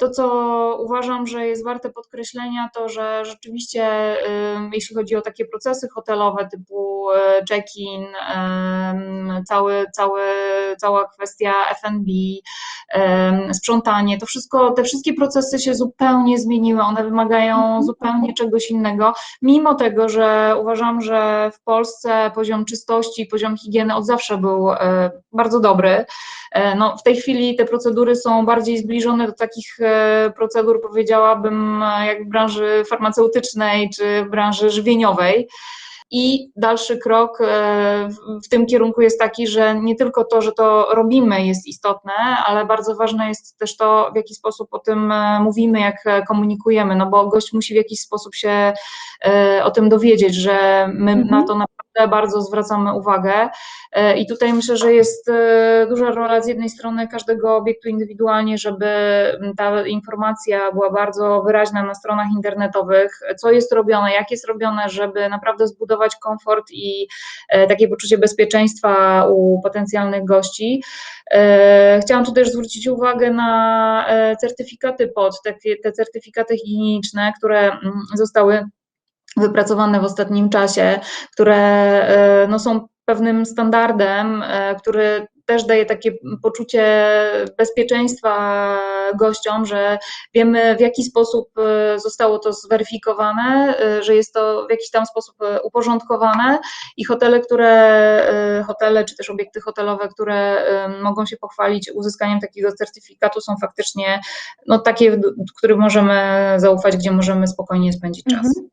To, co uważam, że jest warte podkreślenia, to że rzeczywiście, jeśli chodzi o takie procesy hotelowe typu e, check-in, cały, cały, cała kwestia F&B, sprzątanie, to wszystko, te wszystkie procesy się zupełnie zmieniły, one wymagają mhm. zupełnie czegoś innego, mimo tego, że uważam, że w Polsce poziom czystości, poziom higieny od zawsze był e, bardzo dobry. E, no, w tej chwili te procedury są bardziej zbliżone do takich e, procedur, powiedziałabym, jak w branży farmaceutycznej czy w branży żywieniowej. I dalszy krok e, w tym kierunku jest taki, że nie tylko to, że to robimy jest istotne, ale bardzo ważne jest też to, w jaki sposób o tym e, mówimy, jak komunikujemy, no bo gość musi w jakiś sposób się e, o tym dowiedzieć, że my mhm. na to naprawdę bardzo zwracamy uwagę. I tutaj myślę, że jest duża rola z jednej strony każdego obiektu indywidualnie, żeby ta informacja była bardzo wyraźna na stronach internetowych, co jest robione, jak jest robione, żeby naprawdę zbudować budować komfort i e, takie poczucie bezpieczeństwa u potencjalnych gości. E, chciałam tu też zwrócić uwagę na e, certyfikaty POD, te, certyfikaty higieniczne, które zostały wypracowane w ostatnim czasie, które no, są pewnym standardem, który też daje takie poczucie bezpieczeństwa gościom, że wiemy w jaki sposób e, zostało to zweryfikowane, e, że jest to w jakiś tam sposób e, uporządkowane i hotele, które, hotele czy też obiekty hotelowe, które mogą się pochwalić uzyskaniem takiego certyfikatu są faktycznie no, takie, których możemy zaufać, gdzie możemy spokojnie spędzić czas. Mhm.